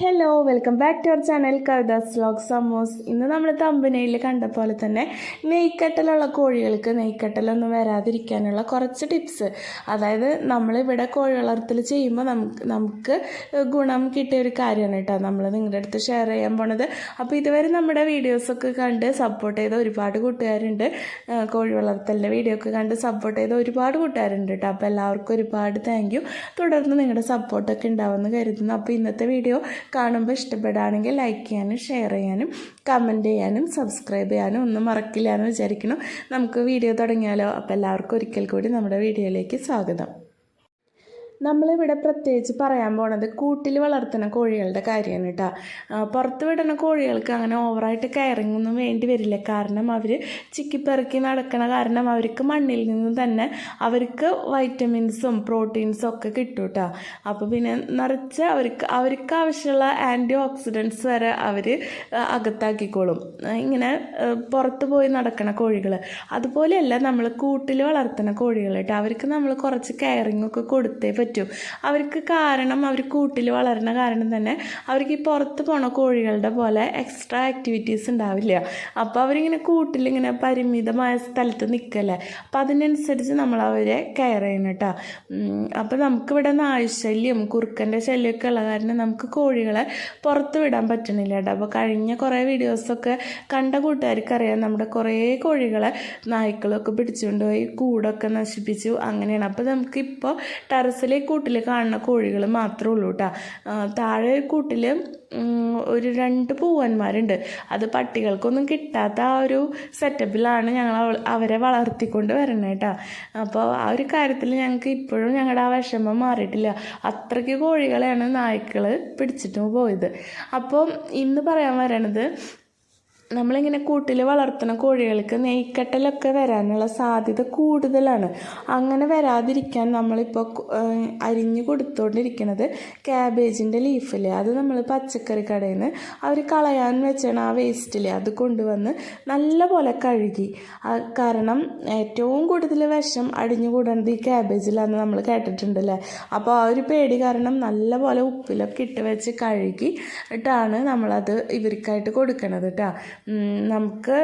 Hello welcome back to our channel Kavitha's vlog സമോസ് ഇന്ന് നമ്മൾ തമ്പനയിൽ കണ്ട പോലെ തന്നെ നെയ്ക്കട്ടലുള്ള കോഴികൾക്ക് നെയ്ക്കട്ടലൊന്നും വരാതിരിക്കാനുള്ള കുറച്ച് ടിപ്സ് അതായത് നമ്മളിവിടെ കോഴി വളർത്തൽ ചെയ്യുമ്പോൾ നമുക്ക് നമുക്ക് ഗുണം കിട്ടിയ ഒരു കാര്യമാണ് കേട്ടോ. നമ്മൾ നിങ്ങളുടെ അടുത്ത് ഷെയർ ചെയ്യാൻ പോണത്. അപ്പോൾ ഇതുവരെ നമ്മുടെ വീഡിയോസൊക്കെ കണ്ട് സപ്പോർട്ട് ചെയ്ത ഒരുപാട് കൂട്ടുകാരുണ്ട്. കോഴി വളർത്തലിന്റെ വീഡിയോ ഒക്കെ കണ്ട് സപ്പോർട്ട് ചെയ്ത ഒരുപാട് കൂട്ടുകാരുണ്ട് കേട്ടോ. അപ്പോൾ എല്ലാവർക്കും ഒരുപാട് താങ്ക് യു തുടർന്ന് നിങ്ങളുടെ സപ്പോർട്ടൊക്കെ ഉണ്ടാവുമെന്ന് കരുതുന്നു. അപ്പോൾ ഇന്നത്തെ വീഡിയോ കാണുമ്പോൾ ഇഷ്ടപ്പെടുകയാണെങ്കിൽ ലൈക്ക് ചെയ്യാനും ഷെയർ ചെയ്യാനും കമന്റ് ചെയ്യാനും സബ്സ്ക്രൈബ് ചെയ്യാനും ഒന്നും മറക്കില്ല എന്ന് വിചാരിക്കണം നമുക്ക് വീഡിയോ തുടങ്ങിയാലോ? അപ്പോൾ എല്ലാവർക്കും ഒരിക്കൽ കൂടി നമ്മുടെ വീഡിയോയിലേക്ക് സ്വാഗതം. നമ്മളിവിടെ പ്രത്യേകിച്ച് പറയാൻ പോണത് കൂട്ടിൽ വളർത്തുന്ന കോഴികളുടെ കാര്യമാണ് കേട്ടോ പുറത്ത് വിടുന്ന കോഴികൾക്ക് അങ്ങനെ ഓവറായിട്ട് കയറിങ് ഒന്നും വേണ്ടി വരില്ല. കാരണം അവർ ചിക്കിപ്പെറുക്കി നടക്കണ കാരണം അവർക്ക് മണ്ണിൽ നിന്ന് തന്നെ അവർക്ക് വൈറ്റമിൻസും പ്രോട്ടീൻസും ഒക്കെ കിട്ടും കേട്ടോ അപ്പോൾ പിന്നെ നിറച്ച് അവർക്ക് അവർക്ക് ആവശ്യമുള്ള ആന്റി ഓക്സിഡൻസ് വരെ അവർ അകത്താക്കിക്കോളും. ഇങ്ങനെ പുറത്ത് പോയി നടക്കണ കോഴികൾ അതുപോലെയല്ല നമ്മൾ കൂട്ടിൽ വളർത്തുന്ന കോഴികൾ കേട്ടോ അവർക്ക് നമ്മൾ കുറച്ച് കെയറിങ് ഒക്കെ കൊടുത്തേ പറ്റൂ. അവർക്ക് കാരണം അവർ കൂട്ടിൽ വളരുന്ന കാരണം തന്നെ അവർക്ക് ഈ പുറത്ത് പോണ കോഴികളുടെ പോലെ എക്സ്ട്രാ ആക്ടിവിറ്റീസ് ഉണ്ടാവില്ല. അപ്പോൾ അവരിങ്ങനെ കൂട്ടിലിങ്ങനെ പരിമിതമായ സ്ഥലത്ത് നിൽക്കല്ലേ അപ്പം അതിനനുസരിച്ച് നമ്മൾ അവരെ കെയർ ചെയ്യണം കേട്ടോ അപ്പോൾ നമുക്കിവിടെ നായ്ശല്യം കുറുക്കന്റെ ശല്യമൊക്കെ ഉള്ള കാരണം നമുക്ക് കോഴികളെ പുറത്ത് വിടാൻ പറ്റണില്ല കേട്ടോ അപ്പോൾ കഴിഞ്ഞ കുറേ വീഡിയോസൊക്കെ കണ്ട കൂട്ടുകാർക്കറിയാം നമ്മുടെ കുറേ കോഴികളെ നായ്ക്കളൊക്കെ പിടിച്ചുകൊണ്ട് പോയി കൂടൊക്കെ നശിപ്പിച്ചു അങ്ങനെയാണ്. അപ്പോൾ നമുക്കിപ്പോൾ ടെറസിലെ കൂട്ടിൽ കാണുന്ന കോഴികൾ മാത്രമേ ഉള്ളൂ കേട്ടോ താഴെ കൂട്ടിൽ ഒരു രണ്ട് പൂവന്മാരുണ്ട്. അത് പട്ടികൾക്കൊന്നും കിട്ടാത്ത ആ ഒരു സെറ്റപ്പിലാണ് ഞങ്ങൾ അവരെ വളർത്തിക്കൊണ്ട് വരണേ കേട്ടോ അപ്പോൾ ആ ഒരു കാര്യത്തിൽ ഞങ്ങൾക്ക് ഇപ്പോഴും ഞങ്ങളുടെ ആ വിഷമം മാറിയിട്ടില്ല. അത്രയ്ക്ക് കോഴികളെയാണ് നായ്ക്കൾ പിടിച്ചിട്ട് പോയത്. അപ്പോൾ ഇന്ന് പറയാൻ വരണത് നമ്മളിങ്ങനെ കൂട്ടിൽ വളർത്തുന്ന കോഴികൾക്ക് നെയ്ക്കട്ടലൊക്കെ വരാനുള്ള സാധ്യത കൂടുതലാണ്. അങ്ങനെ വരാതിരിക്കാൻ നമ്മളിപ്പോൾ അരിഞ്ഞു കൊടുത്തുകൊണ്ടിരിക്കുന്നത് ക്യാബേജിന്റെ ലീഫില്ലേ അത് നമ്മൾ പച്ചക്കറി കടയിൽ നിന്ന് അവർ കളയാൻ വെച്ചാണ് ആ വേസ്റ്റിലെ അത് കൊണ്ടുവന്ന് നല്ല പോലെ കഴുകി കാരണം ഏറ്റവും കൂടുതൽ വിഷം അടിഞ്ഞു കൂടുന്നത് ഈ ക്യാബേജിലാണെന്ന് നമ്മൾ കേട്ടിട്ടുണ്ടല്ലേ? അപ്പോൾ ആ ഒരു പേടി കാരണം നല്ല പോലെ ഉപ്പിലൊക്കെ ഇട്ട് വെച്ച് കഴുകി ഇട്ടാണ് നമ്മളത് ഇവർക്കായിട്ട് കൊടുക്കണത് കേട്ടോ നമുക്ക്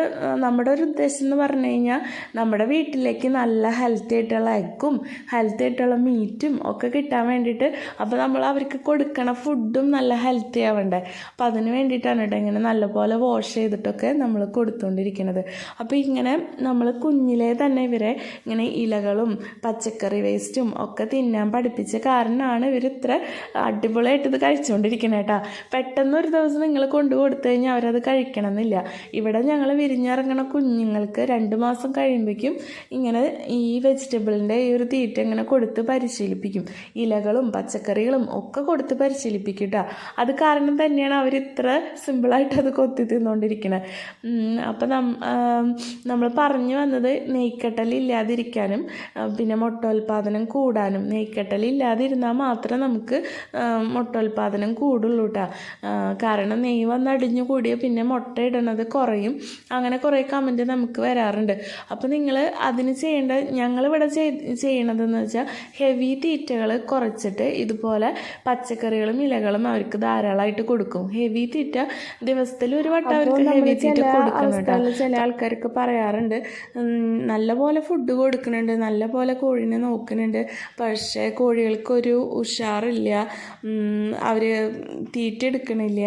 നമ്മുടെ ഒരു ഉദ്ദേശം എന്ന് പറഞ്ഞു കഴിഞ്ഞാൽ നമ്മുടെ വീട്ടിലേക്ക് നല്ല ഹെൽത്തി ആയിട്ടുള്ള എഗ്ഗും ഹെൽത്തി ആയിട്ടുള്ള മീറ്റും ഒക്കെ കിട്ടാൻ വേണ്ടിയിട്ട് അപ്പോൾ നമ്മൾ അവർക്ക് കൊടുക്കണ ഫുഡും നല്ല ഹെൽത്തി ആവണ്ടേ. അപ്പോൾ അതിന് വേണ്ടിയിട്ടാണ് കേട്ടോ ഇങ്ങനെ നല്ലപോലെ വാഷ് ചെയ്തിട്ടൊക്കെ നമ്മൾ കൊടുത്തുകൊണ്ടിരിക്കുന്നത് അപ്പോൾ ഇങ്ങനെ നമ്മൾ കുഞ്ഞിലേ തന്നെ ഇവരെ ഇങ്ങനെ ഇലകളും പച്ചക്കറി വേസ്റ്റും ഒക്കെ തിന്നാൻ പഠിപ്പിച്ച കാരണമാണ് ഇവർ ഇത്ര അടിപൊളിയായിട്ട് ഇത് കഴിച്ചുകൊണ്ടിരിക്കുന്നത് കേട്ടോ. പെട്ടെന്ന് ഒരു ദിവസം നിങ്ങൾ കൊണ്ടു കൊടുത്തു കഴിഞ്ഞാൽ അവരത് കഴിക്കണം എന്നില്ല ഇവിടെ ഞങ്ങൾ വിരിഞ്ഞിറങ്ങണ കുഞ്ഞുങ്ങൾക്ക് രണ്ട് മാസം കഴിയുമ്പോഴേക്കും ഇങ്ങനെ ഈ വെജിറ്റബിളിന്റെ ഈ ഒരു തീറ്റ ഇങ്ങനെ കൊടുത്ത് പരിശീലിപ്പിക്കും. ഇലകളും പച്ചക്കറികളും ഒക്കെ കൊടുത്ത് പരിശീലിപ്പിക്കും കേട്ടോ അത് കാരണം തന്നെയാണ് അവർ ഇത്ര സിമ്പിളായിട്ട് അത് കൊത്തി തിന്നുകൊണ്ടിരിക്കുന്നത് അപ്പം നമ്മൾ പറഞ്ഞു വന്നത് നെയ്ക്കട്ടൽ ഇല്ലാതിരിക്കാനും പിന്നെ മുട്ടോൽപാദനം കൂടാനും. നെയ്ക്കട്ടൽ ഇല്ലാതിരുന്നാൽ മാത്രമേ നമുക്ക് മുട്ടോൽപാദനം കൂടുള്ളൂ കേട്ടോ കാരണം നെയ്യ് വന്ന് അടിഞ്ഞു കൂടിയ പിന്നെ മുട്ട ഇടണത് കുറയും. അങ്ങനെ കുറേ കമന്റ് നമുക്ക് വരാറുണ്ട്. അപ്പോൾ നിങ്ങൾ അതിന് ചെയ്യേണ്ട ഞങ്ങളിവിടെ ചെയ്- ചെയ്യണതെന്ന് വെച്ചാൽ ഹെവി തീറ്റകൾ കുറച്ചിട്ട് ഇതുപോലെ പച്ചക്കറികളും ഇലകളും അവർക്ക് ധാരാളമായിട്ട് കൊടുക്കും. ഹെവി തീറ്റ ദിവസത്തിൽ ഒരു വട്ടം അവർക്ക് ഹെവി തീറ്റ കൊടുക്കുന്നുണ്ട് ചില ആൾക്കാർക്ക് പറയാറുണ്ട് നല്ലപോലെ ഫുഡ് കൊടുക്കുന്നുണ്ട് നല്ലപോലെ കോഴിനെ നോക്കുന്നുണ്ട് പക്ഷേ കോഴികൾക്കൊരു ഉഷാറില്ല അവർ തീറ്റ എടുക്കണില്ല.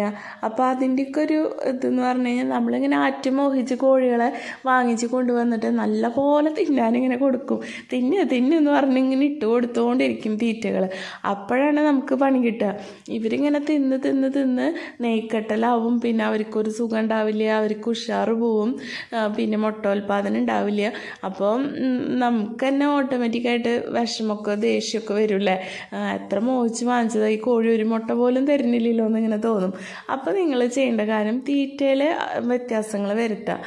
അപ്പോൾ അതിന്റെയൊക്കെ ഒരു ഇതെന്ന് പറഞ്ഞു കഴിഞ്ഞാൽ നമ്മളിങ്ങനെ ആറ്റി മോഹിച്ച് കോഴികളെ വാങ്ങിച്ച് കൊണ്ടുവന്നിട്ട് നല്ല പോലെ തിന്നാനിങ്ങനെ കൊടുക്കും. തിന്ന് തിന്നെന്ന് പറഞ്ഞ് ഇങ്ങനെ ഇട്ട് കൊടുത്തുകൊണ്ടിരിക്കും തീറ്റകൾ അപ്പോഴാണ് നമുക്ക് പണി കിട്ടുക. ഇവരിങ്ങനെ തിന്ന് തിന്ന് തിന്ന് നെയ്ക്കട്ടലാവും പിന്നെ അവർക്കൊരു സുഖം ഉണ്ടാവില്ല അവർക്ക് ഉഷാറ് പോവും പിന്നെ മുട്ടോൽപാദനം ഉണ്ടാവില്ല. അപ്പോൾ നമുക്ക് തന്നെ ഓട്ടോമാറ്റിക്കായിട്ട് വിഷമൊക്കെ ദേഷ്യമൊക്കെ വരില്ലേ എത്ര മോഹിച്ച് വാങ്ങിച്ചത്? ഈ കോഴി ഒരു മുട്ട പോലും തരുന്നില്ലല്ലോ എന്നിങ്ങനെ തോന്നും. അപ്പോൾ നിങ്ങൾ ചെയ്യേണ്ട കാര്യം തീറ്റയിൽ വ്യത്യാസങ്ങൾ വരുത്തുക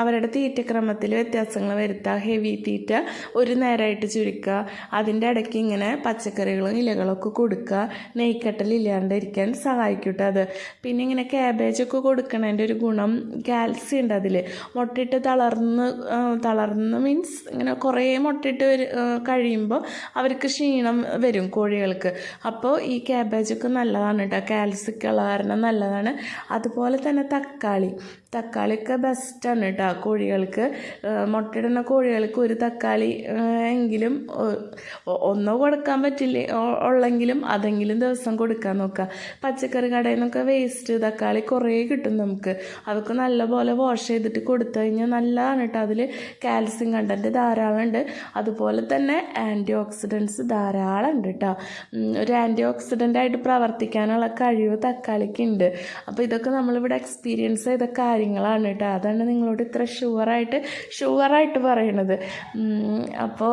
അവരുടെ തീറ്റക്രമത്തിൽ വ്യത്യാസങ്ങൾ വരുത്തുക ഹെവി തീറ്റ ഒരു നേരമായിട്ട് ചുരുക്കുക അതിന്റെ ഇടയ്ക്ക് ഇങ്ങനെ പച്ചക്കറികളും ഇലകളൊക്കെ കൊടുക്കുക നെയ്ക്കട്ടൽ ഇല്ലാണ്ടിരിക്കാൻ സഹായിക്കട്ടെ അത്. പിന്നെ ഇങ്ങനെ ക്യാബേജൊക്കെ കൊടുക്കണതിന്റെ ഒരു ഗുണം കാൽസ്യം ഉണ്ട് അതിൽ മുട്ടിട്ട് തളർന്ന് തളർന്ന് മീൻസ് ഇങ്ങനെ കുറേ മുട്ടിട്ട് കഴിയുമ്പോൾ അവർക്ക് ക്ഷീണം വരും കോഴികൾക്ക്. അപ്പോൾ ഈ ക്യാബേജൊക്കെ നല്ലതാണ് കേട്ടോ കാൽസ്യം ഉള്ള കാരണം നല്ലതാണ്. അതുപോലെ തന്നെ തക്കാളി. തക്കാളിയൊക്കെ ബെസ്റ്റാണ് കേട്ടോ കോഴികൾക്ക്. മുട്ടയിടുന്ന കോഴികൾക്ക് ഒരു തക്കാളി എങ്കിലും ഒന്നോ കൊടുക്കാൻ പറ്റില്ല? ഉള്ളെങ്കിലും അതെങ്കിലും ദിവസം കൊടുക്കാൻ നോക്കുക. പച്ചക്കറി കടയിൽ നിന്നൊക്കെ വേസ്റ്റ് തക്കാളി കുറേ കിട്ടും നമുക്ക്. അതൊക്കെ നല്ലപോലെ വാഷ് ചെയ്തിട്ട് കൊടുത്തു കഴിഞ്ഞാൽ നല്ലതാണ് കേട്ടോ. അതിൽ കാൽസ്യം കണ്ടന്റ് ധാരാളം ഉണ്ട്. അതുപോലെ തന്നെ ആന്റി ഓക്സിഡൻസ് ധാരാളം ഉണ്ട് കേട്ടോ. ഒരു ആന്റി ഓക്സിഡന്റ് ആയിട്ട് പ്രവർത്തിക്കാനുള്ള കഴിവ് തക്കാളിക്ക് ഉണ്ട്. അപ്പോൾ ഇതൊക്കെ നമ്മളിവിടെ എക്സ്പീരിയൻസ് ചെയ്ത കാര്യങ്ങളാണ് കേട്ടോ. അതാണ് നിങ്ങളോട് ഇത്ര ഷുവറായിട്ട് ഷുവറായിട്ട് പറയണത്. അപ്പോൾ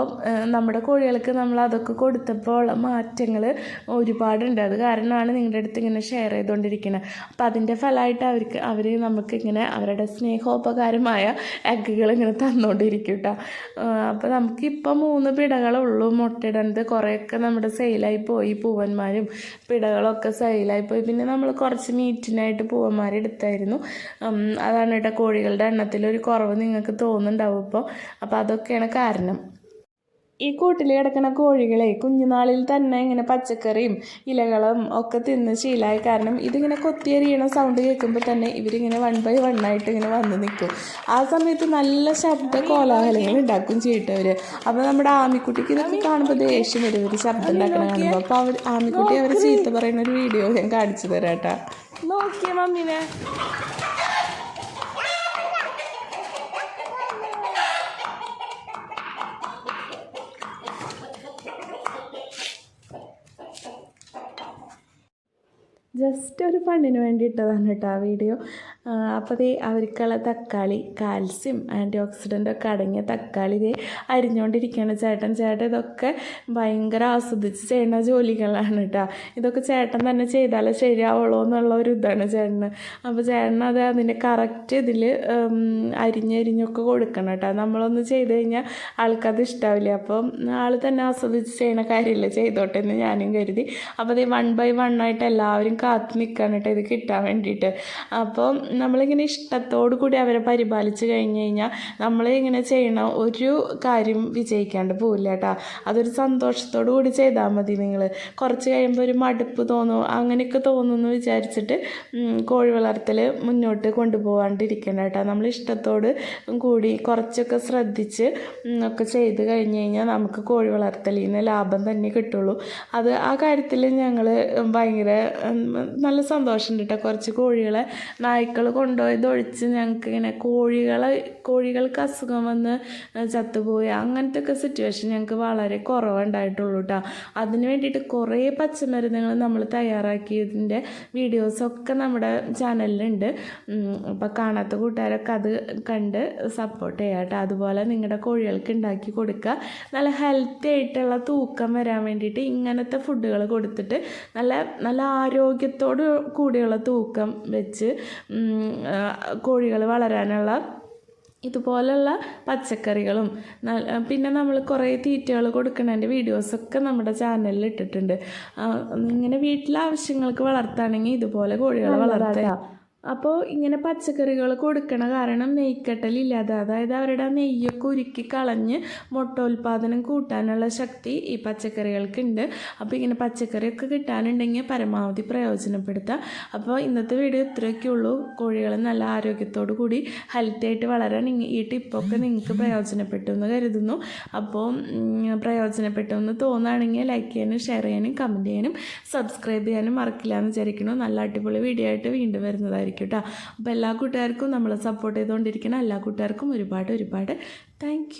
നമ്മുടെ കോഴികൾക്ക് നമ്മൾ അതൊക്കെ കൊടുത്തപ്പോൾ ഉള്ള മാറ്റങ്ങൾ ഒരുപാടുണ്ട്. അത് കാരണമാണ് നിങ്ങളുടെ അടുത്ത് ഇങ്ങനെ ഷെയർ ചെയ്തുകൊണ്ടിരിക്കുന്നത് അപ്പം അതിന്റെ ഫലമായിട്ട് അവർക്ക് അവർ നമുക്കിങ്ങനെ അവരുടെ സ്നേഹോപകാരമായ എഗ്ഗുകൾ ഇങ്ങനെ തന്നുകൊണ്ടിരിക്കും കേട്ടോ അപ്പോൾ നമുക്കിപ്പോൾ മൂന്ന് പിടകളുള്ളൂ മുട്ടയിടുന്നത് കുറേയൊക്കെ നമ്മുടെ സെയിലായി പോയി. പൂവന്മാരും പിടകളൊക്കെ സെയിലായി പോയി. പിന്നെ നമ്മൾ കുറച്ച് മീറ്റിനായിട്ട് പൂവന്മാരെ എടുത്തായിരുന്നു. അതാണ് കേട്ടോ കോഴികളുടെ എണ്ണത്തിൽ ഒരു കുറവ് നിങ്ങൾക്ക് തോന്നുന്നുണ്ടാവും ഇപ്പോൾ അപ്പോൾ അതൊക്കെയാണ് കാരണം. ഈ കൂട്ടിൽ കിടക്കുന്ന കോഴികളെ കുഞ്ഞുനാളിൽ തന്നെ ഇങ്ങനെ പച്ചക്കറിയും ഇലകളും ഒക്കെ തിന്ന് ശീലമായി കാരണം ഇതിങ്ങനെ കൊത്തിയെറിയണ സൗണ്ട് കേൾക്കുമ്പോൾ തന്നെ ഇവരിങ്ങനെ വൺ ബൈ വൺ ആയിട്ട് ഇങ്ങനെ വന്ന് നിൽക്കും ആ സമയത്ത് നല്ല ശബ്ദ കോലാഹലങ്ങൾ ഉണ്ടാക്കും ചെയ്തിട്ടവർ അപ്പോൾ നമ്മുടെ ആമിക്കുട്ടിക്ക് ഇതൊക്കെ കാണുമ്പോൾ ദേഷ്യം വരും. ഒരു ശബ്ദം ഉണ്ടാക്കണ കാണുമ്പോൾ അപ്പോൾ അവർ ആമിക്കുട്ടി അവർ ചീത്ത പറയുന്ന ഒരു വീഡിയോ ഞാൻ കാണിച്ചു തരാം കേട്ടോ നോക്കിയ മമ്മീനെ. ജസ്റ്റ് ഒരു ഫണ്ണിന് വേണ്ടി ഇട്ടതാണ് കേട്ടോ ആ വീഡിയോ. അപ്പോൾ ദേ അവർക്കുള്ള തക്കാളി കാൽസ്യം ആന്റി ഓക്സിഡന്റ് ഒക്കെ അടങ്ങിയ തക്കാളി ഇത് അരിഞ്ഞുകൊണ്ടിരിക്കുകയാണ് ചേട്ടൻ ചേട്ടൻ ഇതൊക്കെ ഭയങ്കര ആസ്വദിച്ച് ചെയ്യുന്ന ജോലികളാണ് കേട്ടോ ഇതൊക്കെ ചേട്ടൻ തന്നെ ചെയ്താലേ ശരിയാവുള്ളൂ എന്നുള്ള ഒരു ഇതാണ് ചേട്ടന്. അപ്പോൾ ചേട്ടൻ അത് അതിന്റെ കറക്റ്റ് ഇതിൽ അരിഞ്ഞരിഞ്ഞൊക്കെ കൊടുക്കണം കേട്ടോ നമ്മളൊന്ന് ചെയ്ത് കഴിഞ്ഞാൽ ആൾക്കത് ഇഷ്ടാവില്ല. അപ്പം ആൾ തന്നെ ആസ്വദിച്ച് ചെയ്യുന്ന കാര്യമില്ല ചെയ്തോട്ടെ എന്ന് ഞാനും കരുതി. അപ്പോൾ ഇത് വൺ ബൈ വൺ ആയിട്ട് എല്ലാവരും കാത്തു നിൽക്കാൻ കേട്ടോ ഇത് കിട്ടാൻ വേണ്ടിയിട്ട്. അപ്പം നമ്മളിങ്ങനെ ഇഷ്ടത്തോടു കൂടി അവരെ പരിപാലിച്ച് കഴിഞ്ഞ് കഴിഞ്ഞാൽ നമ്മൾ ഇങ്ങനെ ചെയ്യണ ഒരു കാര്യം വിജയിക്കാണ്ട് പോവില്ല കേട്ടോ. അതൊരു സന്തോഷത്തോടു കൂടി ചെയ്താൽ മതി നിങ്ങൾ കുറച്ച് കഴിയുമ്പോൾ ഒരു മടുപ്പ് തോന്നും അങ്ങനെയൊക്കെ തോന്നുമെന്ന് വിചാരിച്ചിട്ട് കോഴി വളർത്തൽ മുന്നോട്ട് കൊണ്ടുപോകാണ്ടിരിക്കണം കേട്ടോ. നമ്മൾ ഇഷ്ടത്തോട് കൂടി കുറച്ചൊക്കെ ശ്രദ്ധിച്ച് ഒക്കെ ചെയ്ത് കഴിഞ്ഞ് കഴിഞ്ഞാൽ നമുക്ക് കോഴി വളർത്തലിൽ നിന്ന് ലാഭം തന്നെ കിട്ടുള്ളൂ. അത് ആ കാര്യത്തിൽ ഞങ്ങൾ ഭയങ്കര നല്ല സന്തോഷമുണ്ട് കേട്ടോ. കുറച്ച് കോഴികളെ നായ്ക്കൾ കൊണ്ടുപോയത് ഒഴിച്ച് ഞങ്ങൾക്ക് ഇങ്ങനെ കോഴികളെ കോഴികൾക്ക് അസുഖം വന്ന് ചത്തുപോയി. അങ്ങനത്തെ ഒക്കെ സിറ്റുവേഷൻ ഞങ്ങൾക്ക് വളരെ കുറവുണ്ടായിട്ടുള്ളൂ കേട്ടോ അതിന് വേണ്ടിയിട്ട് കുറേ പച്ചമരുന്നുകൾ നമ്മൾ തയ്യാറാക്കിയതിന്റെ വീഡിയോസൊക്കെ നമ്മുടെ ചാനലിലുണ്ട് അപ്പോൾ കാണാത്ത കൂട്ടുകാരൊക്കെ അത് കണ്ട് സപ്പോർട്ട് ചെയ്യുക കേട്ടോ അതുപോലെ നിങ്ങളുടെ കോഴികൾക്ക് ഉണ്ടാക്കി കൊടുക്കുക നല്ല ഹെൽത്തി ആയിട്ടുള്ള തൂക്കം വരാൻ വേണ്ടിയിട്ട് ഇങ്ങനത്തെ ഫുഡുകൾ കൊടുത്തിട്ട് നല്ല നല്ല ആരോഗ്യത്തോട് കൂടിയുള്ള തൂക്കം വെച്ച് കോഴികൾ വളരാനുള്ള ഇതുപോലെയുള്ള പച്ചക്കറികളും പിന്നെ നമ്മൾ കുറേ തീറ്റകൾ കൊടുക്കുന്നതിന്റെ വീഡിയോസൊക്കെ നമ്മുടെ ചാനലിൽ ഇട്ടിട്ടുണ്ട്. ഇങ്ങനെ വീട്ടിലെ ആവശ്യങ്ങൾക്ക് വളർത്തുകയാണെങ്കിൽ ഇതുപോലെ കോഴികളെ വളർത്താം അപ്പോൾ ഇങ്ങനെ പച്ചക്കറികൾ കൊടുക്കണ കാരണം നെയ്ക്കട്ടലില്ലാതെ അതായത് അവരുടെ നെയ്യൊക്കെ ഉരുക്കി കളഞ്ഞ് മുട്ടോൽപാദനം കൂട്ടാനുള്ള ശക്തി ഈ പച്ചക്കറികൾക്കുണ്ട്. അപ്പോൾ ഇങ്ങനെ പച്ചക്കറിയൊക്കെ കിട്ടാനുണ്ടെങ്കിൽ പരമാവധി പ്രയോജനപ്പെടുത്താം. അപ്പോൾ ഇന്നത്തെ വീഡിയോ ഇത്രയൊക്കെ ഉള്ളൂ. കോഴികൾ നല്ല ആരോഗ്യത്തോടു കൂടി ഹെൽത്തി ആയിട്ട് വളരാൻ ഈ ടിപ്പൊക്കെ നിങ്ങൾക്ക് പ്രയോജനപ്പെട്ടു എന്ന് കരുതുന്നു. അപ്പോൾ പ്രയോജനപ്പെട്ടു എന്ന് തോന്നുകയാണെങ്കിൽ ലൈക്ക് ചെയ്യാനും ഷെയർ ചെയ്യാനും കമന്റ് ചെയ്യാനും സബ്സ്ക്രൈബ് ചെയ്യാനും മറക്കില്ല എന്ന് വിചാരിക്കുന്നു. നല്ല അടിപൊളി വീഡിയോ ആയിട്ട് വീണ്ടും വരുന്നതായിരിക്കും. കേട്ടോ. അപ്പോൾ എല്ലാ കൂട്ടുകാർക്കും നമ്മളെ സപ്പോർട്ട് ചെയ്തുകൊണ്ടിരിക്കണം എല്ലാ കൂട്ടുകാർക്കും ഒരുപാട് ഒരുപാട് താങ്ക്